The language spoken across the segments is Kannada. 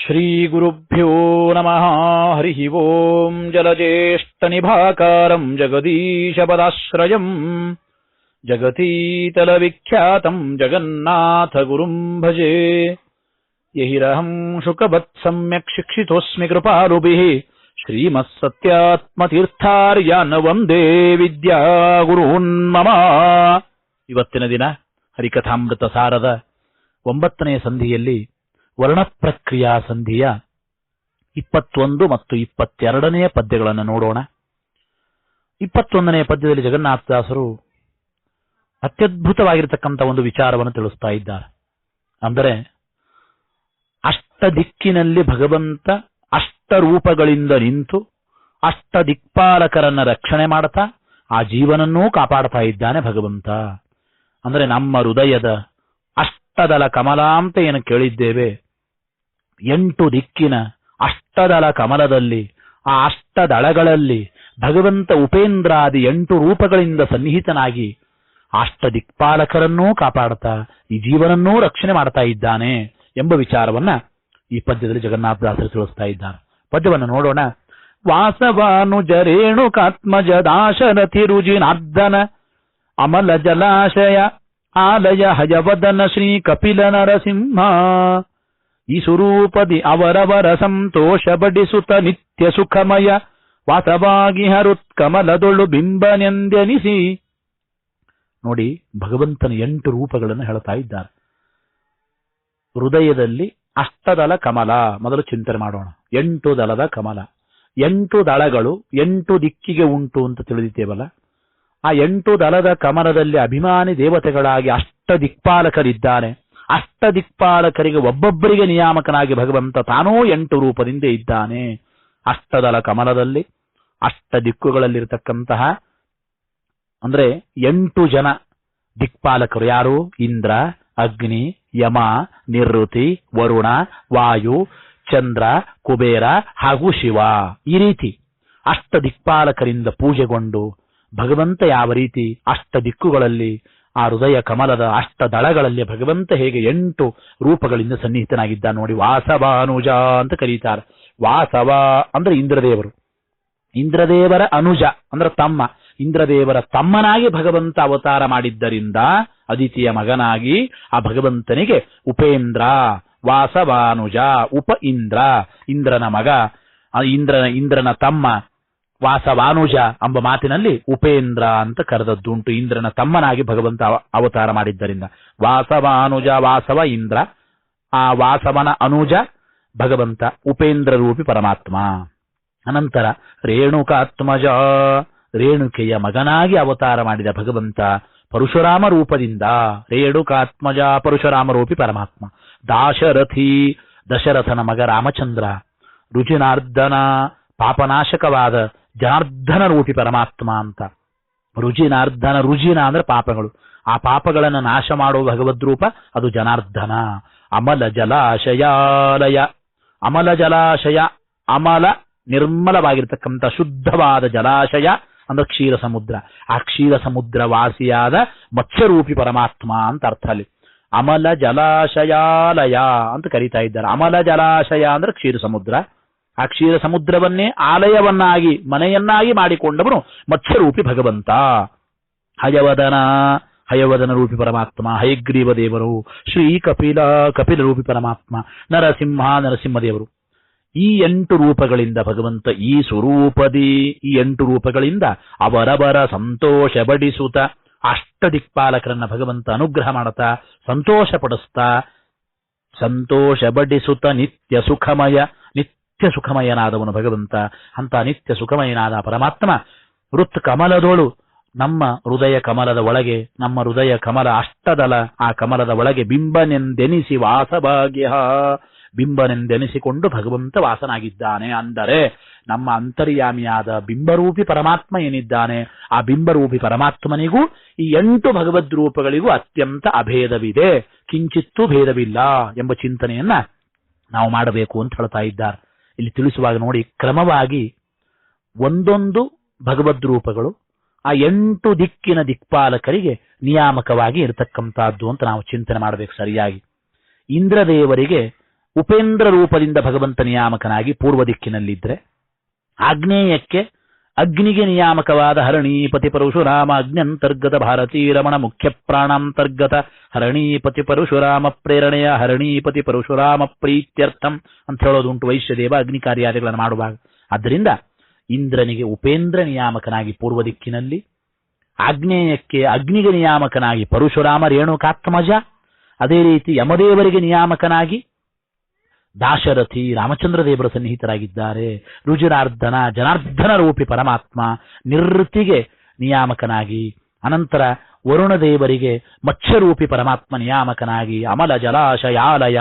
श्रीगुरुभ्यो नमः हरिः ओम् जलज्येष्ठनिभाकारम् जगदीशपदाश्रयम् जगतीतलविख्यातम् जगन्नाथगुरुम् भजे यहिरहम् शुकवत् सम्यक् शिक्षितोऽस्मि कृपालुभिः ಶ್ರೀಮತ್ಸತ್ಯಾತ್ಮತೀರ್ಥಾರ್ಯಾನ್ ವಂದೇ ವಿದ್ಯಾಗುರುನ್ಮಮ ಇವತ್ತಿನ ದಿನ ಹರಿಕಥಾಮೃತ ಸಾರದ ಒಂಬತ್ತನೆಯ ಸಂಧಿಯಲ್ಲಿ ವರ್ಣಪ್ರಕ್ರಿಯಾ ಸಂಧಿಯ ಇಪ್ಪತ್ತೊಂದು ಮತ್ತು ಇಪ್ಪತ್ತೆರಡನೆಯ ಪದ್ಯಗಳನ್ನು ನೋಡೋಣ. ಇಪ್ಪತ್ತೊಂದನೆಯ ಪದ್ಯದಲ್ಲಿ ಜಗನ್ನಾಥದಾಸರು ಅತ್ಯದ್ಭುತವಾಗಿರತಕ್ಕಂಥ ಒಂದು ವಿಚಾರವನ್ನು ತಿಳಿಸ್ತಾ ಇದ್ದಾರೆ. ಅಂದರೆ ಅಷ್ಟ ದಿಕ್ಕಿನಲ್ಲಿ ಭಗವಂತ ಅಷ್ಟ ರೂಪಗಳಿಂದ ನಿಂತು ಅಷ್ಟ ದಿಕ್ಪಾಲಕರನ್ನ ರಕ್ಷಣೆ ಮಾಡ್ತಾ ಆ ಜೀವನನ್ನೂ ಕಾಪಾಡ್ತಾ ಇದ್ದಾನೆ ಭಗವಂತ. ಅಂದರೆ ನಮ್ಮ ಹೃದಯದ ಅಷ್ಟದಲ ಕಮಲಾಂತ ಏನು ಕೇಳಿದ್ದೇವೆ ಎಂಟು ದಿಕ್ಕಿನ ಅಷ್ಟದಳ ಕಮಲದಲ್ಲಿ, ಆ ಅಷ್ಟದಳಗಳಲ್ಲಿ ಭಗವಂತ ಉಪೇಂದ್ರಾದಿ ಎಂಟು ರೂಪಗಳಿಂದ ಸನ್ನಿಹಿತನಾಗಿ ಅಷ್ಟ ದಿಕ್ಪಾಲಕರನ್ನೂ ಕಾಪಾಡ್ತಾ, ಈ ಜೀವನನ್ನೂ ರಕ್ಷಣೆ ಮಾಡ್ತಾ ಇದ್ದಾನೆ ಎಂಬ ವಿಚಾರವನ್ನ ಈ ಪದ್ಯದಲ್ಲಿ ಜಗನ್ನಾಥದಾಸರು ತಿಳಿಸ್ತಾ ಇದ್ದಾರೆ. ಪದ್ಯವನ್ನು ನೋಡೋಣ. ವಾಸವಾನುಜರೇಣುಕಾತ್ಮಜದಾಶರಥಿರುಜಿನಾರ್ದನ ಅಮಲ ಜಲಾಶಯ ಆಲಯ ಹಯವದನ ಶ್ರೀ ಕಪಿಲ ನರಸಿಂಹ. ಈ ಸ್ವರೂಪದಿ ಅವರವರ ಸಂತೋಷ ಬಡಿಸುತ್ತ ನಿತ್ಯ ಸುಖಮಯ ವಾಸವಾಗಿ ಹರುತ್ಕಮಲದೊಳು ಬಿಂಬನೆಂದೆನಿಸಿ. ನೋಡಿ, ಭಗವಂತನ ಎಂಟು ರೂಪಗಳನ್ನು ಹೇಳ್ತಾ ಇದ್ದಾರೆ. ಹೃದಯದಲ್ಲಿ ಅಷ್ಟದಲ ಕಮಲ. ಮೊದಲು ಚಿಂತನೆ ಮಾಡೋಣ. ಎಂಟು ದಲದ ಕಮಲ. ಎಂಟು ದಳಗಳು, ಎಂಟು ದಿಕ್ಕಿಗೆ ಉಂಟು ಅಂತ ತಿಳಿದಿದ್ದೇವಲ್ಲ? ಆ ಎಂಟು ದಲದ ಕಮಲದಲ್ಲಿ ಅಭಿಮಾನಿ ದೇವತೆಗಳಾಗಿ ಅಷ್ಟ ದಿಕ್ಪಾಲಕರಿದ್ದಾನೆ ಅಷ್ಟ ದಿಕ್ಪಾಲಕರಿಗೆ ಒಬ್ಬೊಬ್ಬರಿಗೆ ನಿಯಾಮಕನಾಗಿ ಭಗವಂತ ತಾನೂ ಎಂಟು ರೂಪದಿಂದ ಇದ್ದಾನೆ. ಅಷ್ಟದಳ ಕಮಲದಲ್ಲಿ ಅಷ್ಟ ದಿಕ್ಕುಗಳಲ್ಲಿರತಕ್ಕಂತಹ ಅಂದ್ರೆ ಎಂಟು ಜನ ದಿಕ್ಪಾಲಕರು ಯಾರು? ಇಂದ್ರ, ಅಗ್ನಿ, ಯಮ ನಿರ್ವೃತಿ ವರುಣ, ವಾಯು, ಚಂದ್ರ, ಕುಬೇರ ಹಾಗೂ ಶಿವ. ಈ ರೀತಿ ಅಷ್ಟ ದಿಕ್ಪಾಲಕರಿಂದ ಪೂಜೆಗೊಂಡು ಭಗವಂತ ಯಾವ ರೀತಿ ಅಷ್ಟ ದಿಕ್ಕುಗಳಲ್ಲಿ ಆ ಹೃದಯ ಕಮಲದ ಅಷ್ಟ ದಳಗಳಲ್ಲಿ ಭಗವಂತ ಹೇಗೆ ಎಂಟು ರೂಪಗಳಿಂದ ಸನ್ನಿಹಿತನಾಗಿದ್ದ ನೋಡಿ, ವಾಸವಾನುಜ ಅಂತ ಕರೀತಾರೆ. ವಾಸವ ಅಂದ್ರೆ ಇಂದ್ರದೇವರು. ಇಂದ್ರದೇವರ ಅನುಜ ಅಂದ್ರೆ ತಮ್ಮ. ಇಂದ್ರದೇವರ ತಮ್ಮನಾಗಿ ಭಗವಂತ ಅವತಾರ ಮಾಡಿದ್ದರಿಂದ ಅದಿತಿಯ ಮಗನಾಗಿ ಆ ಭಗವಂತನಿಗೆ ಉಪೇಂದ್ರ, ವಾಸವಾನುಜ, ಉಪ ಇಂದ್ರ, ಇಂದ್ರನ ಮಗ ಇಂದ್ರನ ಇಂದ್ರನ ತಮ್ಮ ವಾಸವಾನುಜ ಎಂಬ ಮಾತಿನಲ್ಲಿ ಉಪೇಂದ್ರ ಅಂತ ಕರೆದದ್ದುಂಟು. ಇಂದ್ರನ ತಮ್ಮನಾಗಿ ಭಗವಂತ ಅವ- ಅವತಾರ ಮಾಡಿದ್ದರಿಂದ. ವಾಸವಾನುಜ, ವಾಸವ, ಇಂದ್ರ. ಆ ವಾಸವನ ಅನುಜ ಭಗವಂತ, ಉಪೇಂದ್ರ ರೂಪಿ ಪರಮಾತ್ಮ. ಅನಂತರ ರೇಣುಕಾತ್ಮಜ, ರೇಣುಕೆಯ ಮಗನಾಗಿ ಅವತಾರ ಮಾಡಿದ ಭಗವಂತ ಪರಶುರಾಮ ರೂಪದಿಂದ. ರೇಣುಕಾತ್ಮಜ, ಪರಶುರಾಮ ರೂಪಿ ಪರಮಾತ್ಮ. ದಾಶರಥಿ, ದಶರಥನ ಮಗ ರಾಮಚಂದ್ರ. ರುಜಿನಾರ್ದನ ಪಾಪನಾಶಕವಾದ ಜನಾರ್ದನ ರೂಪಿ ಪರಮಾತ್ಮ ಅಂತ. ರುಜಿನಾರ್ಧನ ರುಜಿನ ಅಂದ್ರೆ ಪಾಪಗಳು. ಆ ಪಾಪಗಳನ್ನು ನಾಶ ಮಾಡುವ ಭಗವದ್ರೂಪ ಅದು ಜನಾರ್ಧನ ಅಮಲ ಜಲಾಶಯಾಲಯ. ಅಮಲ ಜಲಾಶಯ ಅಮಲ ನಿರ್ಮಲವಾಗಿರ್ತಕ್ಕಂಥ ಶುದ್ಧವಾದ ಜಲಾಶಯ ಅಂದ್ರೆ ಕ್ಷೀರ ಸಮುದ್ರ. ಆ ಕ್ಷೀರ ಸಮುದ್ರ ವಾಸಿಯಾದ ಮತ್ಸ್ಯರೂಪಿ ಪರಮಾತ್ಮ ಅಂತ ಅರ್ಥ ಅಲ್ಲಿ. ಅಮಲ ಜಲಾಶಯಾಲಯ ಅಂತ ಕರೀತಾ ಇದ್ದಾರೆ. ಅಮಲ ಜಲಾಶಯ ಅಂದ್ರೆ ಕ್ಷೀರ ಸಮುದ್ರ. ಆ ಕ್ಷೀರ ಸಮುದ್ರವನ್ನೇ ಆಲಯವನ್ನಾಗಿ, ಮನೆಯನ್ನಾಗಿ ಮಾಡಿಕೊಂಡವನು ಮತ್ಸ್ಯರೂಪಿ ಭಗವಂತ. ಹಯವದನ ಹಯವದನ ರೂಪಿ ಪರಮಾತ್ಮ, ಹಯಗ್ರೀವ ದೇವರು, ಶ್ರೀ ಕಪಿಲ ಕಪಿಲ ರೂಪಿ ಪರಮಾತ್ಮ, ನರಸಿಂಹ ದೇವರು. ಈ ಎಂಟು ರೂಪಗಳಿಂದ ಭಗವಂತ ಈ ಸ್ವರೂಪದಿ, ಈ ಎಂಟು ರೂಪಗಳಿಂದ ಅವರವರ ಸಂತೋಷ ಬಡಿಸುತ್ತ ಅಷ್ಟ ದಿಕ್ಪಾಲಕರನ್ನ ಭಗವಂತ ಅನುಗ್ರಹ ಮಾಡುತ್ತಾ, ಸಂತೋಷ ಪಡಿಸ್ತಾ ಸಂತೋಷ ಬಡಿಸುತ್ತ ನಿತ್ಯ ಸುಖಮಯ ನಿತ್ಯ ಸುಖಮಯನಾದವನು ಭಗವಂತ, ಅಂತ ನಿತ್ಯ ಸುಖಮಯನಾದ ಪರಮಾತ್ಮ. ವೃತ್ ಕಮಲದೋಳು ನಮ್ಮ ಹೃದಯ ಕಮಲದ ಒಳಗೆ, ನಮ್ಮ ಹೃದಯ ಕಮಲ ಅಷ್ಟದಲ, ಆ ಕಮಲದ ಒಳಗೆ ಬಿಂಬನೆಂದೆನಿಸಿ ವಾಸಭಾಗ್ಯ. ಬಿಂಬನೆಂದೆನಿಸಿಕೊಂಡು ಭಗವಂತ ವಾಸನಾಗಿದ್ದಾನೆ ಅಂದರೆ, ನಮ್ಮ ಅಂತರ್ಯಾಮಿಯಾದ ಬಿಂಬರೂಪಿ ಪರಮಾತ್ಮ ಏನಿದ್ದಾನೆ, ಆ ಬಿಂಬರೂಪಿ ಪರಮಾತ್ಮನಿಗೂ ಈ ಎಂಟು ಭಗವದ್ ರೂಪಗಳಿಗೂ ಅತ್ಯಂತ ಅಭೇದವಿದೆ. ಕಿಂಚಿತ್ತೂ ಭೇದವಿಲ್ಲ ಎಂಬ ಚಿಂತನೆಯನ್ನ ನಾವು ಮಾಡಬೇಕು ಅಂತ ಹೇಳ್ತಾ ಇದ್ದಾರೆ. ಇಲ್ಲಿ ತಿಳಿಸುವಾಗ ನೋಡಿ, ಕ್ರಮವಾಗಿ ಒಂದೊಂದು ಭಗವದ್ ರೂಪಗಳು, ಆ ಎಂಟು ದಿಕ್ಕಿನ ದಿಕ್ಪಾಲಕರಿಗೆ ನಿಯಾಮಕವಾಗಿ ಇರತಕ್ಕಂತಹದ್ದು ಅಂತ ನಾವು ಚಿಂತನೆ ಮಾಡಬೇಕು ಸರಿಯಾಗಿ. ಇಂದ್ರದೇವರಿಗೆ ಉಪೇಂದ್ರ ರೂಪದಿಂದ ಭಗವಂತ ನಿಯಾಮಕನಾಗಿ ಪೂರ್ವ ದಿಕ್ಕಿನಲ್ಲಿದ್ದರೆ ಆಗ್ನೇಯಕ್ಕೆ ಅಗ್ನಿಗೆ ನಿಯಾಮಕವಾದ ಹರಣೀಪತಿ ಪರಶುರಾಮ ಅಗ್ನಂತರ್ಗತ ಭಾರತೀ ರಮಣ ಮುಖ್ಯ ಪ್ರಾಣಾಂತರ್ಗತ ಹರಣೀಪತಿ ಪರಶುರಾಮ ಪ್ರೇರಣೆಯ ಹರಣೀಪತಿ ಪರಶುರಾಮ ಪ್ರೀತ್ಯರ್ಥಂ ಅಂತ ಹೇಳೋದುಂಟು ವೈಶ್ಯದೇವ ಅಗ್ನಿ ಕಾರ್ಯಾದಿಗಳನ್ನು ಮಾಡುವಾಗ. ಆದ್ದರಿಂದ ಇಂದ್ರನಿಗೆ ಉಪೇಂದ್ರ ನಿಯಾಮಕನಾಗಿ ಪೂರ್ವ ದಿಕ್ಕಿನಲ್ಲಿ ಆಗ್ನೇಯಕ್ಕೆ ಅಗ್ನಿಗೆ ನಿಯಾಮಕನಾಗಿ ಪರಶುರಾಮ ರೇಣುಕಾತ್ಮಜ, ಅದೇ ರೀತಿ ಯಮದೇವರಿಗೆ ನಿಯಾಮಕನಾಗಿ ದಾಶರಥಿ ರಾಮಚಂದ್ರ ದೇವರ ಸನ್ನಿಹಿತರಾಗಿದ್ದಾರೆ. ರುಜಿರಾರ್ಧನ, ಜನಾರ್ಧನ ರೂಪಿ ಪರಮಾತ್ಮ ನಿರ್ತಿಗೆ ನಿಯಾಮಕನಾಗಿ, ಅನಂತರ ವರುಣ ದೇವರಿಗೆ ಮತ್ಸ್ಯರೂಪಿ ಪರಮಾತ್ಮ ನಿಯಾಮಕನಾಗಿ, ಅಮಲ ಜಲಾಶಯಾಲಯ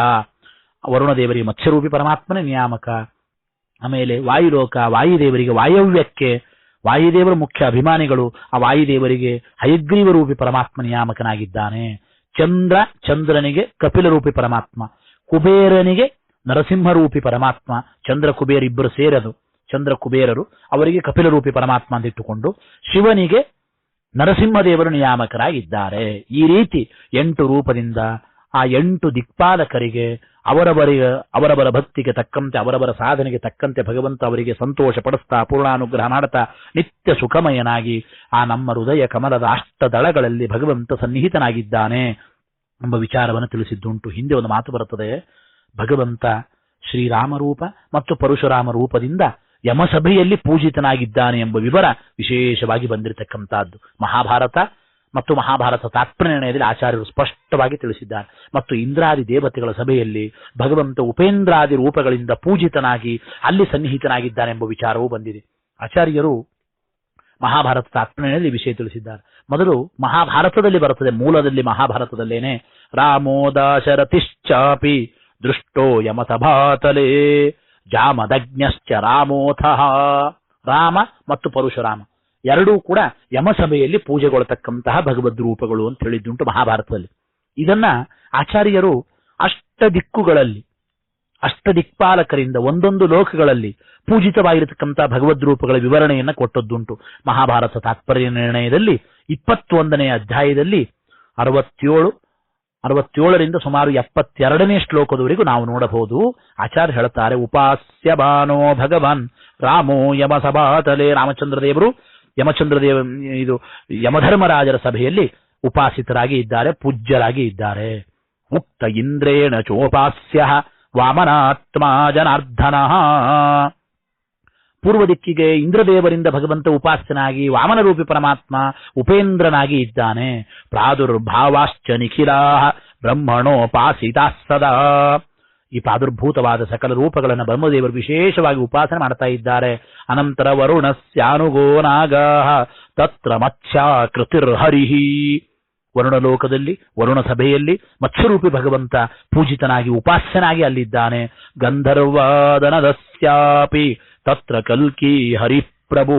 ವರುಣ ದೇವರಿಗೆ ಮತ್ಸ್ಯರೂಪಿ ಪರಮಾತ್ಮನೇ ನಿಯಾಮಕ. ಆಮೇಲೆ ವಾಯುಲೋಕ, ವಾಯುದೇವರಿಗೆ ವಾಯವ್ಯಕ್ಕೆ, ವಾಯುದೇವರ ಮುಖ್ಯ ಅಭಿಮಾನಿಗಳು, ಆ ವಾಯುದೇವರಿಗೆ ಹಯಗ್ರೀವ ರೂಪಿ ಪರಮಾತ್ಮ ನಿಯಾಮಕನಾಗಿದ್ದಾನೆ. ಚಂದ್ರ, ಚಂದ್ರನಿಗೆ ಕಪಿಲ ರೂಪಿ ಪರಮಾತ್ಮ. ಕುಬೇರನಿಗೆ ನರಸಿಂಹರೂಪಿ ಪರಮಾತ್ಮ ಚಂದ್ರ ಕುಬೇರ ಇಬ್ಬರು ಸೇರದು. ಚಂದ್ರ ಕುಬೇರರು ಅವರಿಗೆ ಕಪಿಲರೂಪಿ ಪರಮಾತ್ಮ ಅಂತ ಇಟ್ಟುಕೊಂಡು ಶಿವನಿಗೆ ನರಸಿಂಹದೇವರು ನಿಯಾಮಕರಾಗಿದ್ದಾರೆ. ಈ ರೀತಿ ಎಂಟು ರೂಪದಿಂದ ಆ ಎಂಟು ದಿಕ್ಪಾಲಕರಿಗೆ ಅವರವರಿಗೆ ಅವರವರ ಭಕ್ತಿಗೆ ತಕ್ಕಂತೆ, ಅವರವರ ಸಾಧನೆಗೆ ತಕ್ಕಂತೆ ಭಗವಂತ ಅವರಿಗೆ ಸಂತೋಷ ಪಡಿಸ್ತಾ, ಪೂರ್ಣಾನುಗ್ರಹ ಮಾಡುತ್ತಾ ನಿತ್ಯ ಸುಖಮಯನಾಗಿ ಆ ನಮ್ಮ ಹೃದಯ ಕಮಲದ ಅಷ್ಟದಳಗಳಲ್ಲಿ ಭಗವಂತ ಸನ್ನಿಹಿತನಾಗಿದ್ದಾನೆ ಎಂಬ ವಿಚಾರವನ್ನು ತಿಳಿಸಿದ್ದುಂಟು. ಹಿಂದೆ ಒಂದು ಮಾತು ಬರುತ್ತದೆ ಭಗವಂತ ಶ್ರೀರಾಮರೂಪ ಮತ್ತು ಪರಶುರಾಮ ರೂಪದಿಂದ ಯಮಸಭೆಯಲ್ಲಿ ಪೂಜಿತನಾಗಿದ್ದಾನೆ ಎಂಬ ವಿವರ ವಿಶೇಷವಾಗಿ ಬಂದಿರತಕ್ಕಂತಹದ್ದು ಮಹಾಭಾರತ ಮತ್ತು ಮಹಾಭಾರತ ತಾತ್ಪರ್ಯದಲ್ಲಿ ಆಚಾರ್ಯರು ಸ್ಪಷ್ಟವಾಗಿ ತಿಳಿಸಿದ್ದಾರೆ. ಮತ್ತು ಇಂದ್ರಾದಿ ದೇವತೆಗಳ ಸಭೆಯಲ್ಲಿ ಭಗವಂತ ಉಪೇಂದ್ರಾದಿ ರೂಪಗಳಿಂದ ಪೂಜಿತನಾಗಿ ಅಲ್ಲಿ ಸನ್ನಿಹಿತನಾಗಿದ್ದಾನೆ ಎಂಬ ವಿಚಾರವೂ ಬಂದಿದೆ. ಆಚಾರ್ಯರು ಮಹಾಭಾರತ ತಾತ್ಪರ್ಯದಲ್ಲಿ ವಿಷಯ ತಿಳಿಸಿದ್ದಾರೆ. ಮೊದಲು ಮಹಾಭಾರತದಲ್ಲಿ ಬರುತ್ತದೆ, ಮೂಲದಲ್ಲಿ ಮಹಾಭಾರತದಲ್ಲೇನೆ. ರಾಮೋ ದಾಶರಥಿಶ್ಚಾಪಿ ದೃಷ್ಟೋ ಯಮಸಭಾತಲೇ. ಜಾಮದಜ್ಞಶ್ಚ ರಾಮೋಥಃ. ರಾಮ ಮತ್ತು ಪರಶುರಾಮ. ಎರಡೂ ಕೂಡ ಯಮಸಭೆಯಲ್ಲಿ ಪೂಜೆಗೊಳ್ಳತಕ್ಕಂತಹ ಭಗವದ್ ರೂಪಗಳು ಅಂತ ಹೇಳಿದ್ದುಂಟು ಮಹಾಭಾರತದಲ್ಲಿ. ಇದನ್ನ ಆಚಾರ್ಯರು ಅಷ್ಟ ದಿಕ್ಕುಗಳಲ್ಲಿ, ಅಷ್ಟ ದಿಕ್ಪಾಲಕರಿಂದ ಒಂದೊಂದು ಲೋಕಗಳಲ್ಲಿ ಪೂಜಿತವಾಗಿರತಕ್ಕಂತಹ ಭಗವದ್ ರೂಪಗಳ ವಿವರಣೆಯನ್ನ ಕೊಟ್ಟದ್ದುಂಟು. ಮಹಾಭಾರತ ತಾತ್ಪರ್ಯ ನಿರ್ಣಯದಲ್ಲಿ ಇಪ್ಪತ್ತೊಂದನೆಯ ಅಧ್ಯಾಯದಲ್ಲಿ ಅರವತ್ತೇಳು ಅರವತ್ತೇಳರಿಂದ ಸುಮಾರು ಎಪ್ಪತ್ತೆರಡನೇ ಶ್ಲೋಕದವರೆಗೂ ನಾವು ನೋಡಬಹುದು. ಆಚಾರ್ಯ ಹೇಳುತ್ತಾರೆ, ಉಪಾಸ್ಯ ಬಾನೋ ಭಗವಾನ್ ರಾಮೋ ಯಮ ಸಭಾತಲೆ ರಾಮಚಂದ್ರ ದೇವರು ಯಮಚಂದ್ರ ದೇವ ಇದು ಯಮಧರ್ಮರಾಜರ ಸಭೆಯಲ್ಲಿ ಉಪಾಸಿತರಾಗಿ ಇದ್ದಾರೆ, ಪೂಜ್ಯರಾಗಿ ಇದ್ದಾರೆ. ಉಕ್ತ ಇಂದ್ರೇಣ ಚೋಪಾಸ್ಯ ವಾಮನಾತ್ಮ ಜನಾರ್ದನ ಪೂರ್ವ ದಿಕ್ಕಿಗೆ ಇಂದ್ರದೇವರಿಂದ ಭಗವಂತ ಉಪಾಸ್ಯನಾಗಿ ವಾಮನರೂಪಿ ಪರಮಾತ್ಮ ಉಪೇಂದ್ರನಾಗಿ ಇದ್ದಾನೆ. ಪ್ರಾದುರ್ಭಾವಾಶ್ಚ ನಿಖಿಲಾ ಬ್ರಹ್ಮಣೋಪಾಸಿತಾ ಸದಾ. ಈ ಪ್ರಾದುರ್ಭೂತವಾದ ಸಕಲ ರೂಪಗಳನ್ನು ಬ್ರಹ್ಮದೇವರು ವಿಶೇಷವಾಗಿ ಉಪಾಸನೆ ಮಾಡ್ತಾ ಇದ್ದಾರೆ. ಅನಂತರ ವರುಣಸ್ಯಾನುಗೋ ನಾಗ ತತ್ರ ಮತ್ಸ್ಯಾಕೃತಿರ್ಹರಿಹಿ ವರುಣ ಲೋಕದಲ್ಲಿ ವರುಣ ಸಭೆಯಲ್ಲಿ ಮತ್ಸ್ಯರೂಪಿ ಭಗವಂತ ಪೂಜಿತನಾಗಿ ಉಪಾಸ್ಯನಾಗಿ ಅಲ್ಲಿದ್ದಾನೆ. ಗಂಧರ್ವಾದನದಸ್ಯಾಪಿ ತತ್ರ ಕಲ್ಕಿ ಹರಿಪ್ರಭು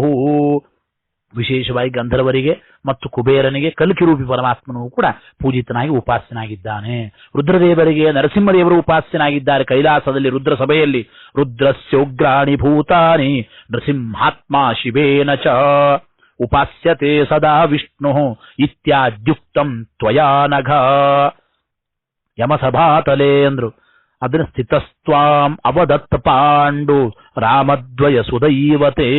ವಿಶೇಷವಾಗಿ ಗಂಧರ್ವರಿಗೆ ಮತ್ತು ಕುಬೇರನಿಗೆ ಕಲ್ಕಿ ರೂಪಿ ಪರಮಾತ್ಮನೂ ಕೂಡ ಪೂಜಿತನಾಗಿ ಉಪಾಸ್ಯನಾಗಿದ್ದಾನೆ. ರುದ್ರದೇವರಿಗೆ ನರಸಿಂಹದೇವರು ಉಪಾಸ್ಯನಾಗಿದ್ದಾರೆ. ಕೈಲಾಸದಲ್ಲಿ ರುದ್ರ ಸಭೆಯಲ್ಲಿ ರುದ್ರಸ್ಯೋಗ್ರಾಣಿ ಭೂತಾನಿ ನೃಸಿಂಹಾತ್ಮ ಶಿವೇನ ಚ ಉಪಾಸ್ಯತೆ ಸದಾ ವಿಷ್ಣು ಇತ್ಯಾದ್ಯುಕ್ತಂ ತ್ವಯಾ ನಘ. ಯಮಸಭಾತಲೆ ಅಂದ್ರು. ಅದನ್ನ ಸ್ಥಿತಸ್ತ್ವಾಂ ಅವದತ್ತ ಪಾಂಡು ರಾಮದ್ವಯ ಸುದೈವತೆ.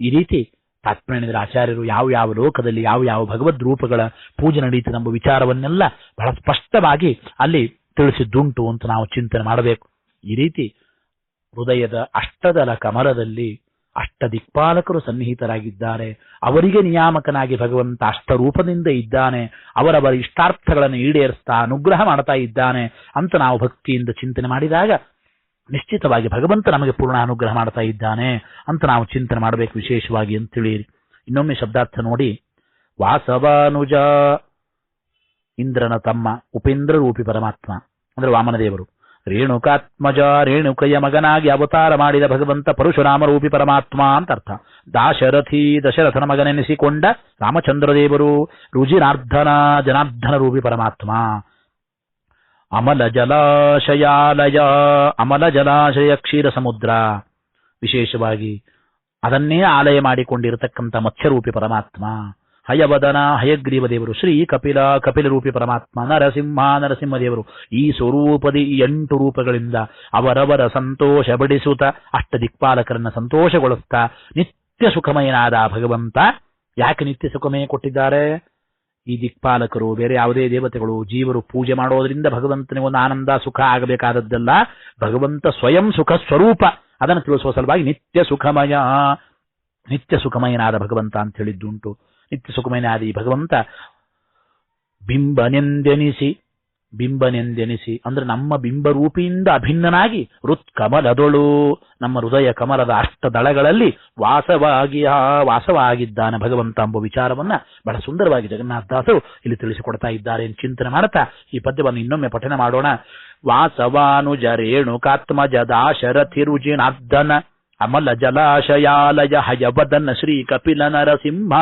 ಈ ರೀತಿ ತಾತ್ಪರ್ಯದ ಆಚಾರ್ಯರು ಯಾವ ಯಾವ ಲೋಕದಲ್ಲಿ ಯಾವ ಯಾವ ಭಗವದ್ ರೂಪಗಳ ಪೂಜೆ ನಡೆಯುತ್ತೆ ಎಂಬ ವಿಚಾರವನ್ನೆಲ್ಲ ಬಹಳ ಸ್ಪಷ್ಟವಾಗಿ ಅಲ್ಲಿ ತಿಳಿಸಿದ್ದುಂಟು ಅಂತ ನಾವು ಚಿಂತನೆ ಮಾಡಬೇಕು. ಈ ರೀತಿ ಹೃದಯದ ಅಷ್ಟದಲ ಕಮಲದಲ್ಲಿ ಅಷ್ಟ ದಿಕ್ಪಾಲಕರು ಸನ್ನಿಹಿತರಾಗಿದ್ದಾರೆ. ಅವರಿಗೆ ನಿಯಾಮಕನಾಗಿ ಭಗವಂತ ಅಷ್ಟರೂಪದಿಂದ ಇದ್ದಾನೆ. ಅವರವರ ಇಷ್ಟಾರ್ಥಗಳನ್ನು ಈಡೇರಿಸ್ತಾ ಅನುಗ್ರಹ ಮಾಡ್ತಾ ಇದ್ದಾನೆ ಅಂತ ನಾವು ಭಕ್ತಿಯಿಂದ ಚಿಂತನೆ ಮಾಡಿದಾಗ ನಿಶ್ಚಿತವಾಗಿ ಭಗವಂತ ನಮಗೆ ಪೂರ್ಣ ಅನುಗ್ರಹ ಮಾಡ್ತಾ ಇದ್ದಾನೆ ಅಂತ ನಾವು ಚಿಂತನೆ ಮಾಡಬೇಕು ವಿಶೇಷವಾಗಿ ಅಂತ ತಿಳಿಯಿರಿ ಇನ್ನೊಮ್ಮೆ ಶಬ್ದಾರ್ಥ ನೋಡಿ. ವಾಸವಾನುಜ ಇಂದ್ರನ ತಮ್ಮ ಉಪೇಂದ್ರ ರೂಪಿ ಪರಮಾತ್ಮ, ಅಂದ್ರೆ ವಾಮನದೇವರು ರೇಣುಕಾತ್ಮಜ ರೇಣುಕೆಯ ಮಗನಾಗಿ ಅವತಾರ ಮಾಡಿದ ಭಗವಂತ ಪರಶುರಾಮ ರೂಪಿ ಪರಮಾತ್ಮ ಅಂತ ಅರ್ಥ. ದಾಶರಥಿ ದಶರಥನ ಮಗನೆನಿಸಿಕೊಂಡ ರಾಮಚಂದ್ರದೇವರು ರುಜಿನಾರ್ಧನ ಜನಾರ್ಧನ ರೂಪಿ ಪರಮಾತ್ಮ. ಅಮಲ ಜಲಾಶಯಾಲಯ, ಅಮಲ ಜಲಾಶಯ ಕ್ಷೀರ ಸಮುದ್ರ. ವಿಶೇಷವಾಗಿ ಅದನ್ನೇ ಆಲಯ ಮಾಡಿಕೊಂಡಿರತಕ್ಕಂಥ ಮತ್ಸ್ಯರೂಪಿ ಪರಮಾತ್ಮ. ಹಯವದನ ಹಯಗ್ರೀವ ದೇವರು ಶ್ರೀ ಕಪಿಲ ಕಪಿಲ ರೂಪಿ ಪರಮಾತ್ಮ, ನರಸಿಂಹ ನರಸಿಂಹ ದೇವರು ಈ ಸ್ವರೂಪದಿ ಈ ಎಂಟು ರೂಪಗಳಿಂದ ಅವರವರ ಸಂತೋಷ ಬಡಿಸುತ್ತ ಅಷ್ಟ ದಿಕ್ಪಾಲಕರನ್ನ ಸಂತೋಷಗೊಳಿಸ್ತಾ ನಿತ್ಯ ಸುಖಮಯನಾದ ಭಗವಂತ ಯಾಕೆ ನಿತ್ಯ ಸುಖಮಯ ಕೊಟ್ಟಿದ್ದಾರೆ? ಈ ದಿಕ್ಪಾಲಕರು ಬೇರೆ ಯಾವುದೇ ದೇವತೆಗಳು ಜೀವರು ಪೂಜೆ ಮಾಡೋದ್ರಿಂದ ಭಗವಂತನಿಗೆ ಒಂದು ಆನಂದ, ಸುಖ ಆಗಬೇಕಾದದ್ದಲ್ಲ. ಭಗವಂತ ಸ್ವಯಂ ಸುಖ ಸ್ವರೂಪ. ಅದನ್ನು ತಿಳಿಸುವ ಸಲುವಾಗಿ ನಿತ್ಯ ಸುಖಮಯ, ನಿತ್ಯ ಸುಖಮಯನಾದ ಭಗವಂತ ಅಂತ ಹೇಳಿದ್ದುಂಟು. ನಿತ್ಯ ಸುಖಮಯನಾದ ಭಗವಂತ ಬಿಂಬನೆಂದೆನಿಸಿ ಬಿಂಬನೆಂದೆನಿಸಿ, ಅಂದ್ರೆ ನಮ್ಮ ಬಿಂಬರೂಪಿಯಿಂದ ಅಭಿನ್ನನಾಗಿ ಕಮಲದೊಳು ನಮ್ಮ ಹೃದಯ ಕಮಲದ ಅಷ್ಟ ದಳಗಳಲ್ಲಿ ವಾಸವಾಗಿ ವಾಸವಾಗಿದ್ದಾನೆ ಭಗವಂತ ಎಂಬ ವಿಚಾರವನ್ನ ಬಹಳ ಸುಂದರವಾಗಿ ಜಗನ್ನಾಥದಾಸರು ಇಲ್ಲಿ ತಿಳಿಸಿಕೊಡ್ತಾ ಇದ್ದಾರೆ ಎಂದು ಚಿಂತನೆ ಮಾಡುತ್ತಾ, ಈ ಪದ್ಯವನ್ನು ಇನ್ನೊಮ್ಮೆ ಪಠನ ಮಾಡೋಣ. ವಾಸವಾನುಜರೇಣು ತಿರುಜಿನಾದ್ದನ ಅಮಲ ಜಲಾಶಯಾಲಯ ಹಯವದನ ಶ್ರೀ ಕಪಿಲ ನರಸಿಂಹ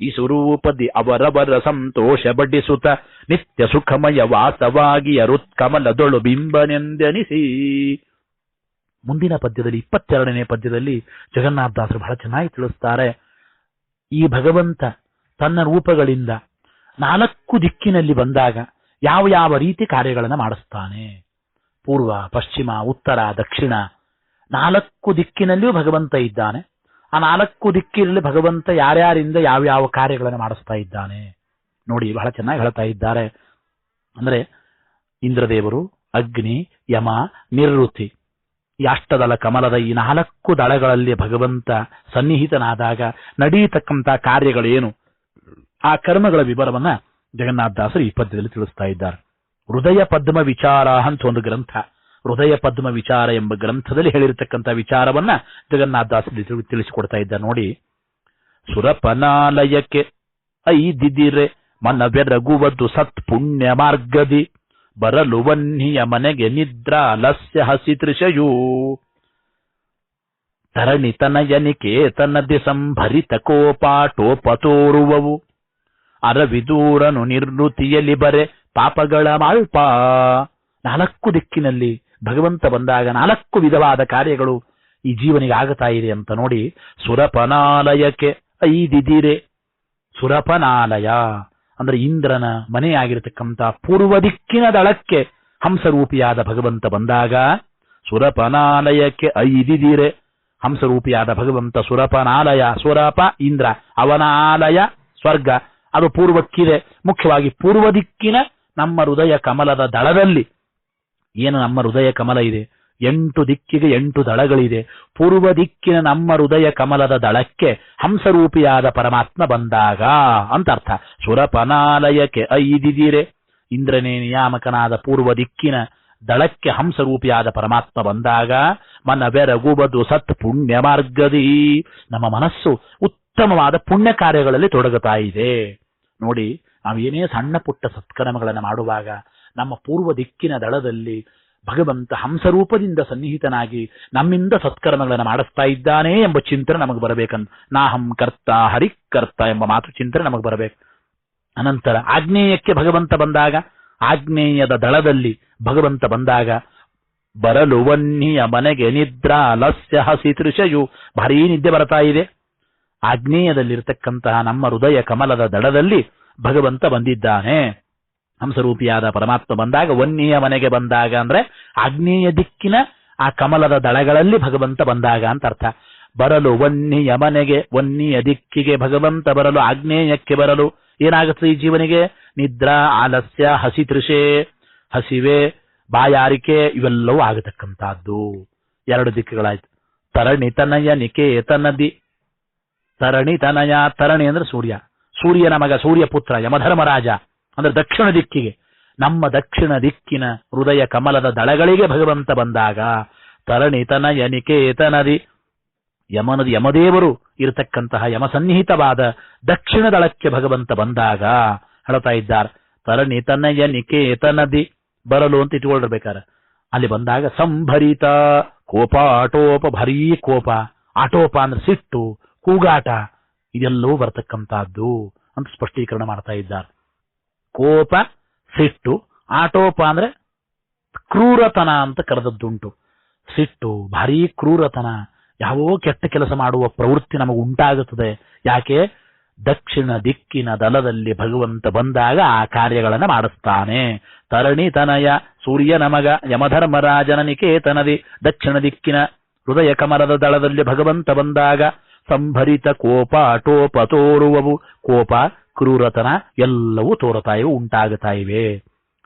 ಈ ಸ್ವರೂಪದಿ ಅವರವರ ಸಂತೋಷ ಬಡಿಸುತ್ತ ನಿತ್ಯ ಸುಖಮಯ ವಾಸವಾಗಿ ಅರುತ್ಕಮಲದೊಳು ಬಿಂಬನೆಂದೆನಿಸಿ. ಮುಂದಿನ ಪದ್ಯದಲ್ಲಿ, ಇಪ್ಪತ್ತೆರಡನೇ ಪದ್ಯದಲ್ಲಿ ಜಗನ್ನಾಥದಾಸರು ಬಹಳ ಚೆನ್ನಾಗಿ ತಿಳಿಸ್ತಾರೆ. ಈ ಭಗವಂತ ತನ್ನ ರೂಪಗಳಿಂದ ನಾಲ್ಕು ದಿಕ್ಕಿನಲ್ಲಿ ಬಂದಾಗ ಯಾವ ಯಾವ ರೀತಿ ಕಾರ್ಯಗಳನ್ನು ಮಾಡಿಸ್ತಾನೆ. ಪೂರ್ವ, ಪಶ್ಚಿಮ, ಉತ್ತರ, ದಕ್ಷಿಣ ನಾಲ್ಕು ದಿಕ್ಕಿನಲ್ಲಿಯೂ ಭಗವಂತ ಇದ್ದಾನೆ. ಆ ನಾಲ್ಕು ದಿಕ್ಕಿನಲ್ಲಿ ಭಗವಂತ ಯಾರ್ಯಾರಿಂದ ಯಾವ್ಯಾವ ಕಾರ್ಯಗಳನ್ನು ಮಾಡಿಸ್ತಾ ಇದ್ದಾನೆ. ನೋಡಿ, ಬಹಳ ಚೆನ್ನಾಗಿ ಹೇಳ್ತಾ ಇದ್ದಾರೆ. ಅಂದ್ರೆ ಇಂದ್ರದೇವರು, ಅಗ್ನಿ, ಯಮ ನಿವೃತ್ತಿ ಅಷ್ಟದಳ ಕಮಲದ ಈ ನಾಲ್ಕು ದಳಗಳಲ್ಲಿ ಭಗವಂತ ಸನ್ನಿಹಿತನಾದಾಗ ನಡೀತಕ್ಕಂಥ ಕಾರ್ಯಗಳೇನು? ಆ ಕರ್ಮಗಳ ವಿವರವನ್ನ ಜಗನ್ನಾಥ ದಾಸರು ಈ ಪದ್ಯದಲ್ಲಿ ತಿಳಿಸ್ತಾ ಇದ್ದಾರೆ. ಹೃದಯ ಪದ್ಮ ವಿಚಾರ ಅಂತ ಒಂದು ಗ್ರಂಥ. ಹೃದಯ ಪದ್ಮ ವಿಚಾರ ಎಂಬ ಗ್ರಂಥದಲ್ಲಿ ಹೇಳಿರತಕ್ಕಂಥ ವಿಚಾರವನ್ನ ಜಗನ್ನಾಥದಾಸರು ತಿಳಿಸಿಕೊಡ್ತಾ ಇದ್ದ ನೋಡಿ. ಸುರಪನಾಲಯಕ್ಕೆ ಐದಿದಿರೆ ಮನವೆರಗುವುದು ಸತ್ ಪುಣ್ಯ ಮಾರ್ಗದಿ, ಬರಲು ವನ್ನಿಯ ಮನೆಗೆ ನಿದ್ರಾ ಲಸ್ಯ ಹಸಿ ತೃಷಯೂ. ತರಣಿ ತನಯನಿಕೆ ತನ್ನದಿ ಸಂಭರಿತ ಕೋಪಾಟೋಪತೋರುವವು. ಅರವಿದೂರನು ನಿರ್ವೃತಿಯಲ್ಲಿ ಬರೆ ಪಾಪಗಳ ಮಾಲ್ಪ ನಾಲ್ಕು ದಿಕ್ಕಿನಲ್ಲಿ ಭಗವಂತ ಬಂದಾಗ ನಾಲ್ಕು ವಿಧವಾದ ಕಾರ್ಯಗಳು ಈ ಜೀವನಿಗೆ ಆಗತಾ ಇದೆ ಅಂತ ನೋಡಿ ಸುರಪನಾಲಯಕ್ಕೆ ಐದಿದಿರೆ. ಸುರಪನಾಲಯ ಅಂದ್ರೆ ಇಂದ್ರನ ಮನೆಯಾಗಿರತಕ್ಕಂಥ ಪೂರ್ವ ದಿಕ್ಕಿನ ದಳಕ್ಕೆ ಹಂಸರೂಪಿಯಾದ ಭಗವಂತ ಬಂದಾಗ ಸುರಪನಾಲಯಕ್ಕೆ ಐದಿದಿರೆ. ಹಂಸರೂಪಿಯಾದ ಭಗವಂತ ಸುರಪನಾಲಯ, ಸುರಪ ಇಂದ್ರ, ಅವನಾಲಯ, ಸ್ವರ್ಗ. ಅದು ಪೂರ್ವಕ್ಕಿದೆ. ಮುಖ್ಯವಾಗಿ ಪೂರ್ವ ದಿಕ್ಕಿನ ನಮ್ಮ ಹೃದಯ ಕಮಲದ ದಳದಲ್ಲಿ ಏನು ನಮ್ಮ ಹೃದಯ ಕಮಲ ಇದೆ? ಎಂಟು ದಿಕ್ಕಿಗೆ ಎಂಟು ದಳಗಳಿದೆ. ಪೂರ್ವ ದಿಕ್ಕಿನ ನಮ್ಮ ಹೃದಯ ಕಮಲದ ದಳಕ್ಕೆ ಹಂಸರೂಪಿಯಾದ ಪರಮಾತ್ಮ ಬಂದಾಗ ಅಂತ ಅರ್ಥ. ಸುರಪನಾಲಯಕ್ಕೆ ಐದಿದಿರೆ. ಇಂದ್ರನೇ ನಿಯಾಮಕನಾದ ಪೂರ್ವ ದಿಕ್ಕಿನ ದಳಕ್ಕೆ ಹಂಸರೂಪಿಯಾದ ಪರಮಾತ್ಮ ಬಂದಾಗ ಮನ ಬೆರಗುವುದು ಸತ್ ಪುಣ್ಯ ಮಾರ್ಗದಿ. ನಮ್ಮ ಮನಸ್ಸು ಉತ್ತಮವಾದ ಪುಣ್ಯ ಕಾರ್ಯಗಳಲ್ಲಿ ತೊಡಗುತ್ತಾ ಇದೆ. ನೋಡಿ, ನಾವೇನೇ ಸಣ್ಣ ಪುಟ್ಟ ಸತ್ಕರ್ಮಗಳನ್ನು ಮಾಡುವಾಗ ನಮ್ಮ ಪೂರ್ವ ದಿಕ್ಕಿನ ದಳದಲ್ಲಿ ಭಗವಂತ ಹಂಸರೂಪದಿಂದ ಸನ್ನಿಹಿತನಾಗಿ ನಮ್ಮಿಂದ ಸತ್ಕರ್ಮಗಳನ್ನು ಮಾಡಿಸ್ತಾ ಇದ್ದಾನೆ ಎಂಬ ಚಿಂತನೆ ನಮಗೆ ಬರಬೇಕಂತ. ನಾಹಂ ಕರ್ತ ಹರಿಕರ್ತ ಎಂಬ ಮಾತು ಚಿಂತನೆ ನಮಗೆ ಬರಬೇಕು. ಅನಂತರ ಆಗ್ನೇಯಕ್ಕೆ ಭಗವಂತ ಬಂದಾಗ ಆಗ್ನೇಯದ ದಳದಲ್ಲಿ ಭಗವಂತ ಬಂದಾಗ ಬರಲು ವನ್ನಿಯ ಮನೆಗೆ ನಿದ್ರಾ ಲಸ್ಯ ಹಸಿ ತೃಷಯು ಭಾರೀ ನಿದ್ದೆ ಬರ್ತಾ ಇದೆ. ಆಗ್ನೇಯದಲ್ಲಿರತಕ್ಕಂತಹ ನಮ್ಮ ಹೃದಯ ಕಮಲದ ದಡದಲ್ಲಿ ಭಗವಂತ ಬಂದಿದ್ದಾನೆ. ಹಂಸರೂಪಿಯಾದ ಪರಮಾತ್ಮ ಬಂದಾಗ, ವನ್ನಿಯ ಮನೆಗೆ ಬಂದಾಗ ಅಂದ್ರೆ ಆಗ್ನೇಯ ದಿಕ್ಕಿನ ಆ ಕಮಲದ ದಳಗಳಲ್ಲಿ ಭಗವಂತ ಬಂದಾಗ ಅಂತ ಅರ್ಥ. ಬರಲು ವನ್ನಿಯ ಮನೆಗೆ, ವನ್ನಿಯ ದಿಕ್ಕಿಗೆ ಭಗವಂತ ಬರಲು, ಆಗ್ನೇಯಕ್ಕೆ ಬರಲು ಏನಾಗುತ್ತೆ ಈ ಜೀವನಿಗೆ? ನಿದ್ರಾ, ಆಲಸ್ಯ, ಹಸಿ ತೃಷೆ, ಹಸಿವೆ, ಬಾಯಾರಿಕೆ ಇವೆಲ್ಲವೂ ಆಗತಕ್ಕಂತಹದ್ದು ಎರಡು ದಿಕ್ಕುಗಳಾಯ್ತು. ತರಣಿ ತನಯ ನಿಕೇತ ನದಿ ತರಣಿ ಅಂದ್ರೆ ಸೂರ್ಯ. ಸೂರ್ಯನ ಮಗ ಸೂರ್ಯ ಪುತ್ರ ಯಮಧರ್ಮರಾಜ. ಅಂದ್ರೆ ದಕ್ಷಿಣ ದಿಕ್ಕಿಗೆ. ನಮ್ಮ ದಕ್ಷಿಣ ದಿಕ್ಕಿನ ಹೃದಯ ಕಮಲದ ದಳಗಳಿಗೆ ಭಗವಂತ ಬಂದಾಗ ತರಣಿತನ ಯನಿಕೇತನದಿ ನಿಕೇತ ನದಿ ಯಮನದಿ ಯಮದೇವರು ಇರತಕ್ಕಂತಹ ಯಮಸನ್ನಿಹಿತವಾದ ದಕ್ಷಿಣ ದಳಕ್ಕೆ ಭಗವಂತ ಬಂದಾಗ ಹೇಳ್ತಾ ಇದ್ದಾರೆ ತರಣಿತನಯ ನಿಕೇತ ನದಿ ಬರಲು ಅಂತ ಇಟ್ಕೊಳ್ಬೇಕಾರೆ ಅಲ್ಲಿ ಬಂದಾಗ ಸಂಭರಿತ ಕೋಪ, ಆಟೋಪ, ಭರೀ ಕೋಪ. ಆಟೋಪ ಅಂದ್ರೆ ಸಿಟ್ಟು, ಕೂಗಾಟ. ಇದೆಲ್ಲವೂ ಬರ್ತಕ್ಕಂತಹದ್ದು ಅಂತ ಸ್ಪಷ್ಟೀಕರಣ ಮಾಡ್ತಾ ಇದ್ದಾರೆ. ಕೋಪ, ಸಿಟ್ಟು, ಆಟೋಪ ಅಂದ್ರೆ ಕ್ರೂರತನ ಅಂತ ಕರೆದದ್ದುಂಟು. ಸಿಟ್ಟು, ಭಾರೀ ಕ್ರೂರತನ. ಯಾವೋ ಕೆಟ್ಟ ಕೆಲಸ ಮಾಡುವ ಪ್ರವೃತ್ತಿ ನಮಗೆ ಉಂಟಾಗುತ್ತದೆ. ಯಾಕೆ? ದಕ್ಷಿಣ ದಿಕ್ಕಿನ ದಲದಲ್ಲಿ ಭಗವಂತ ಬಂದಾಗ ಆ ಕಾರ್ಯಗಳನ್ನು ಮಾಡಿಸ್ತಾನೆ. ತರಣಿ ತನಯ, ಸೂರ್ಯ ನಮಗ ಯಮಧರ್ಮರಾಜನ ನಿಕೇತನದಿ, ದಕ್ಷಿಣ ದಿಕ್ಕಿನ ಹೃದಯ ಕಮಲದ ದಳದಲ್ಲಿ ಭಗವಂತ ಬಂದಾಗ ಸಂಭರಿತ ಕೋಪ ಅಟೋಪ ತೋರುವವು. ಕೋಪ ಕ್ರೂರತನ ಎಲ್ಲವೂ ತೋರತಾ ಇವೆ, ಉಂಟಾಗುತ್ತಾ ಇವೆ.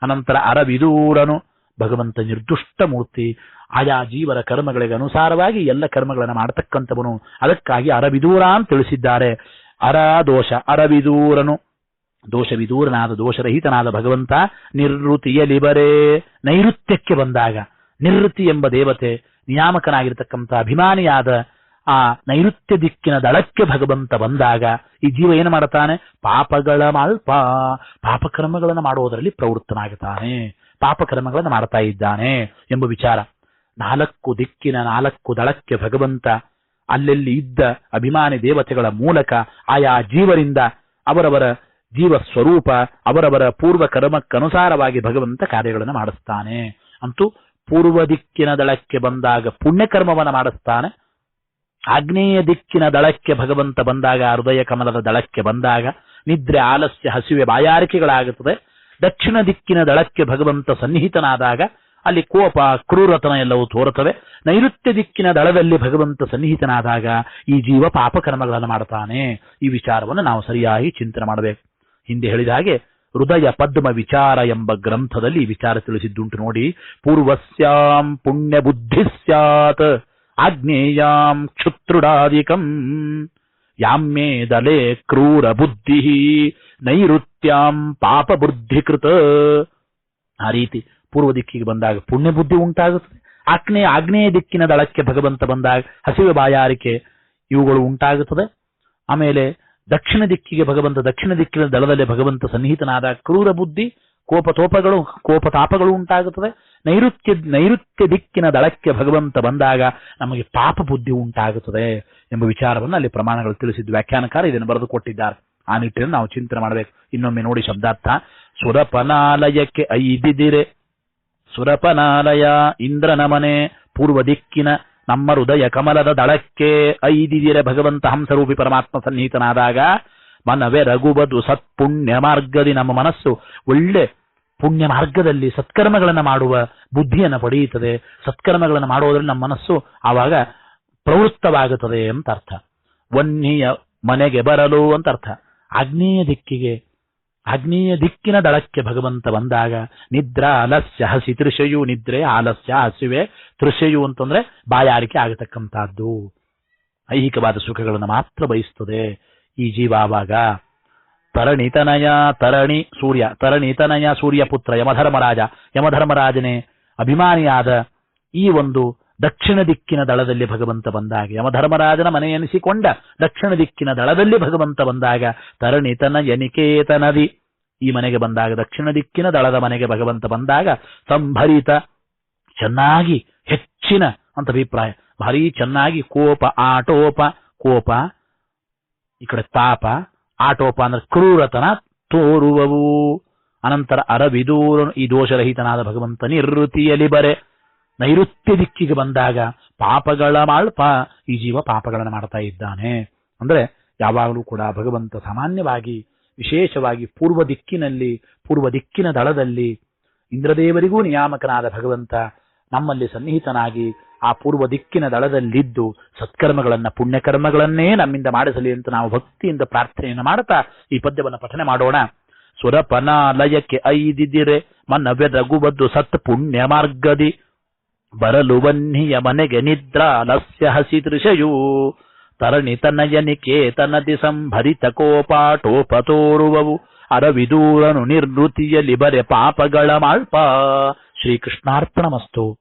ಅನಂತರ ಅರವಿದೂರನು ಭಗವಂತ ನಿರ್ದುಷ್ಟ ಮೂರ್ತಿ, ಆಯಾ ಜೀವರ ಕರ್ಮಗಳಿಗೆ ಅನುಸಾರವಾಗಿ ಎಲ್ಲ ಕರ್ಮಗಳನ್ನು ಮಾಡತಕ್ಕಂಥವನು. ಅದಕ್ಕಾಗಿ ಅರವಿದೂರ ಅಂತ ತಿಳಿಸಿದ್ದಾರೆ. ಅರ ದೋಷ ಅರವಿದೂರನು ದೋಷವಿದೂರನಾದ ದೋಷರಹಿತನಾದ ಭಗವಂತ ನಿರ್ವೃತಿಯಲಿಬರೇ ನೈಋತ್ಯಕ್ಕೆ ಬಂದಾಗ ನಿವೃತ್ತಿ ಎಂಬ ದೇವತೆ, ನಿಯಾಮಕನಾಗಿರ್ತಕ್ಕಂಥ ಅಭಿಮಾನಿಯಾದ ಆ ನೈಋತ್ಯ ದಿಕ್ಕಿನ ದಳಕ್ಕೆ ಭಗವಂತ ಬಂದಾಗ ಈ ಜೀವ ಏನು ಮಾಡುತ್ತಾನೆ? ಪಾಪಗಳ ಮಾಲ್ಪ ಪಾಪಕರ್ಮಗಳನ್ನು ಮಾಡುವುದರಲ್ಲಿ ಪ್ರವೃತ್ತನಾಗುತ್ತಾನೆ ಪಾಪಕರ್ಮಗಳನ್ನು ಮಾಡ್ತಾ ಇದ್ದಾನೆ ಎಂಬ ವಿಚಾರ. ನಾಲ್ಕು ದಿಕ್ಕಿನ ನಾಲ್ಕು ದಳಕ್ಕೆ ಭಗವಂತ ಅಲ್ಲೆಲ್ಲಿ ಇದ್ದ ಅಭಿಮಾನಿ ದೇವತೆಗಳ ಮೂಲಕ ಆಯಾ ಜೀವರಿಂದ ಅವರವರ ಜೀವ ಸ್ವರೂಪ, ಅವರವರ ಪೂರ್ವ ಕರ್ಮಕ್ಕನುಸಾರವಾಗಿ ಭಗವಂತ ಕಾರ್ಯಗಳನ್ನು ಮಾಡಿಸ್ತಾನೆ. ಅಂತೂ ಪೂರ್ವ ದಿಕ್ಕಿನ ದಳಕ್ಕೆ ಬಂದಾಗ ಪುಣ್ಯಕರ್ಮವನ್ನು ಮಾಡಿಸ್ತಾನೆ. ಆಗ್ನೇಯ ದಿಕ್ಕಿನ ದಳಕ್ಕೆ ಭಗವಂತ ಬಂದಾಗ ಹೃದಯ ಕಮಲದ ದಳಕ್ಕೆ ಬಂದಾಗ, ನಿದ್ರೆ ಆಲಸ್ಯ ಹಸಿವೆ ಬಾಯಾರಿಕೆಗಳಾಗುತ್ತದೆ. ದಕ್ಷಿಣ ದಿಕ್ಕಿನ ದಳಕ್ಕೆ ಭಗವಂತ ಸನ್ನಿಹಿತನಾದಾಗ, ಅಲ್ಲಿ ಕೋಪ, ಕ್ರೂರತನ ಎಲ್ಲವೂ ತೋರುತ್ತವೆ. ನೈಋತ್ಯ ದಿಕ್ಕಿನ ದಳದಲ್ಲಿ ಭಗವಂತ ಸನ್ನಿಹಿತನಾದಾಗ, ಈ ಜೀವ ಪಾಪಕರ್ಮಗಳನ್ನು ಮಾಡ್ತಾನೆ ಈ ವಿಚಾರವನ್ನು ನಾವು ಸರಿಯಾಗಿ ಚಿಂತನೆ ಮಾಡಬೇಕು. ಹಿಂದೆ ಹೇಳಿದ ಹಾಗೆ, ಹೃದಯ ಪದ್ಮ ವಿಚಾರ ಎಂಬ ಗ್ರಂಥದಲ್ಲಿ ವಿಚಾರ ತಿಳಿಸಿದ್ದುಂಟು ನೋಡಿ, ಪೂರ್ವಸ್ಯಾಂ ಪುಣ್ಯ ಬುದ್ಧಿ ಸ್ಯಾತ್ ಕ್ಷುತ್ರುಡಾದಿಕಂ ಯಾಮ್ಯೇ ದಲೆ ಕ್ರೂರ ಬುದ್ಧಿ ನೈಋತ್ಯಾಂ ಪಾಪ ಬುದ್ಧಿಕೃತ ಆ ರೀತಿ ಪೂರ್ವ ದಿಕ್ಕಿಗೆ ಬಂದಾಗ ಪುಣ್ಯ ಬುದ್ಧಿ ಉಂಟಾಗುತ್ತದೆ. ಆಗ್ನೇಯ ಆಗ್ನೇಯ ದಿಕ್ಕಿನ ದಳಕ್ಕೆ ಭಗವಂತ ಬಂದಾಗ ಹಸಿವೆ ಬಾಯಾರಿಕೆ ಇವುಗಳು ಉಂಟಾಗುತ್ತದೆ. ಆಮೇಲೆ ದಕ್ಷಿಣ ದಿಕ್ಕಿಗೆ ಭಗವಂತ, ದಕ್ಷಿಣ ದಿಕ್ಕಿನ ದಳದಲ್ಲಿ ಭಗವಂತ ಸನ್ನಿಹಿತನಾದ ಕ್ರೂರ ಬುದ್ಧಿ ಕೋಪತೋಪಗಳು, ಕೋಪತಾಪಗಳು ಉಂಟಾಗುತ್ತದೆ ನೈಋತ್ಯ ನೈಋತ್ಯ ದಿಕ್ಕಿನ ದಳಕ್ಕೆ ಭಗವಂತ ಬಂದಾಗ ನಮಗೆ ಪಾಪ ಬುದ್ಧಿ ಉಂಟಾಗುತ್ತದೆ ಎಂಬ ವಿಚಾರವನ್ನು ಅಲ್ಲಿ ಪ್ರಮಾಣಗಳು ತಿಳಿಸಿದ್ದು. ವ್ಯಾಖ್ಯಾನಕಾರ ಇದನ್ನು ಬರೆದು ಕೊಟ್ಟಿದ್ದಾರೆ. ಆ ನಿಟ್ಟಿನಲ್ಲಿ ನಾವು ಚಿಂತನೆ ಮಾಡಬೇಕು. ಇನ್ನೊಮ್ಮೆ ನೋಡಿ ಶಬ್ದಾರ್ಥ. ಸುರಪನಾಲಯಕ್ಕೆ ಐದಿದಿರೆ. ಸುರಪನಾಲಯ ಇಂದ್ರನ ಮನೆ ಪೂರ್ವ ದಿಕ್ಕಿನ ನಮ್ಮ ಹೃದಯ ಕಮಲದ ದಳಕ್ಕೆ ಐದಿದಿರೆ. ಭಗವಂತ ಹಂಸರೂಪಿ ಪರಮಾತ್ಮ ಸನ್ನಿಹಿತನಾದಾಗ, ಮನವೇ ರಘುಬದು ಸತ್ಪುಣ್ಯ ಮಾರ್ಗದಿ ನಮ್ಮ ಮನಸ್ಸು ಒಳ್ಳೆ ಪುಣ್ಯ ಮಾರ್ಗದಲ್ಲಿ ಸತ್ಕರ್ಮಗಳನ್ನು ಮಾಡುವ ಬುದ್ಧಿಯನ್ನು ಪಡೆಯುತ್ತದೆ. ಸತ್ಕರ್ಮಗಳನ್ನು ಮಾಡುವುದರಲ್ಲಿ ನಮ್ಮ ಮನಸ್ಸು ಆವಾಗ ಪ್ರವೃತ್ತವಾಗುತ್ತದೆ ಅಂತ ಅರ್ಥ. ವನ್ನಿಯ ಮನೆಗೆ ಬರಲು ಅಂತ ಅರ್ಥ. ಆಗ್ನೇಯ ದಿಕ್ಕಿಗೆ, ಆಗ್ನೇಯ ದಿಕ್ಕಿನ ದಳಕ್ಕೆ ಭಗವಂತ ಬಂದಾಗ ನಿದ್ರಾ ಆಲಸ್ಯ ಹಸಿ ತೃಷೆಯು, ನಿದ್ರೆ ಆಲಸ್ಯ ಹಸಿವೆ ತೃಷೆಯು ಅಂತಂದ್ರೆ ಬಾಯಾರಿಕೆ ಆಗತಕ್ಕಂಥದ್ದು. ಐಹಿಕವಾದ ಸುಖಗಳನ್ನು ಮಾತ್ರ ಬಯಸ್ತದೆ ಈ ಜೀವ ಆವಾಗ. ತರಣಿತನಯ ತರಣಿ ಸೂರ್ಯ, ತರಣಿತನಯ ಸೂರ್ಯ ಪುತ್ರ ಯಮಧರ್ಮರಾಜ, ಯಮಧರ್ಮರಾಜನೇ ಅಭಿಮಾನಿಯಾದ ಈ ಒಂದು ದಕ್ಷಿಣ ದಿಕ್ಕಿನ ದಳದಲ್ಲಿ ಭಗವಂತ ಬಂದಾಗ, ಯಮಧರ್ಮರಾಜನ ಮನೆ ಎನಿಸಿಕೊಂಡ ದಕ್ಷಿಣ ದಿಕ್ಕಿನ ದಳದಲ್ಲಿ ಭಗವಂತ ಬಂದಾಗ ತರಣಿತನ ಯನಿಕೇತನದಿ ಈ ಮನೆಗೆ ಬಂದಾಗ, ದಕ್ಷಿಣ ದಿಕ್ಕಿನ ದಳದ ಮನೆಗೆ ಭಗವಂತ ಬಂದಾಗ ಸಂಭರಿತ ಚೆನ್ನಾಗಿ ಹೆಚ್ಚಿನ ಅಂತ ಅಭಿಪ್ರಾಯ. ಭಾರಿ ಚೆನ್ನಾಗಿ ಕೋಪ, ಆಟೋಪ, ಕೋಪ, ಈ ಕಡೆ ತಾಪ ಆಟೋಪ ಅಂದ್ರೆ ಕ್ರೂರತನ ತೋರುವವು. ಅನಂತರ ಅರವಿದೂರನು ಈ ದೋಷರಹಿತನಾದ ಭಗವಂತ ನಿರ್ವೃತಿಯಲ್ಲಿ ಬರೆ. ನೈಋತ್ಯ ದಿಕ್ಕಿಗೆ ಬಂದಾಗ ಪಾಪಗಳ ಮಾಳ್ಪ ಈ ಜೀವ ಪಾಪಗಳನ್ನು ಮಾಡ್ತಾ ಇದ್ದಾನೆ. ಅಂದ್ರೆ ಯಾವಾಗಲೂ ಕೂಡ ಭಗವಂತ ಸಾಮಾನ್ಯವಾಗಿ ವಿಶೇಷವಾಗಿ ಪೂರ್ವ ದಿಕ್ಕಿನಲ್ಲಿ, ಪೂರ್ವ ದಿಕ್ಕಿನ ದಳದಲ್ಲಿ ಇಂದ್ರದೇವರಿಗೂ ನಿಯಾಮಕನಾದ ಭಗವಂತ ನಮ್ಮಲ್ಲಿ ಸನ್ನಿಹಿತನಾಗಿ ಆ ಪೂರ್ವ ದಿಕ್ಕಿನ ದಳದಲ್ಲಿದ್ದು ಸತ್ಕರ್ಮಗಳನ್ನ ಪುಣ್ಯಕರ್ಮಗಳನ್ನೇ ನಮ್ಮಿಂದ ಮಾಡಿಸಲಿ ಅಂತ ನಾವು ಭಕ್ತಿಯಿಂದ ಪ್ರಾರ್ಥನೆಯನ್ನು ಮಾಡುತ್ತಾ ಈ ಪದ್ಯವನ್ನು ಪಠನೆ ಮಾಡೋಣ. ಸುರಪನಾಲಯಕ್ಕೆ ಐದಿದಿರೆ ಮನವೆ ರಘುಬದ್ದು ಸತ್ ಪುಣ್ಯ ಮಾರ್ಗದಿ. ಬರಲು ಬನ್ನಿಯ ಮನೆಗೆ ನಿದ್ರಾ ಲಸ್ಯ ಹಸಿ ತೃಷಯು. ತರಣಿ ತನಯನಿಕೇತನದಿ ಸಂಭರಿತ ಕೋಪಾಟೋಪ ತೋರುವವು. ಅರವಿದೂರನು ನಿರ್ವೃತಿಯಲ್ಲಿ ಬರೆ ಪಾಪಗಳ ಮಾಳ್ಪ. ಶ್ರೀಕೃಷ್ಣಾರ್ಪಣಮಸ್ತು.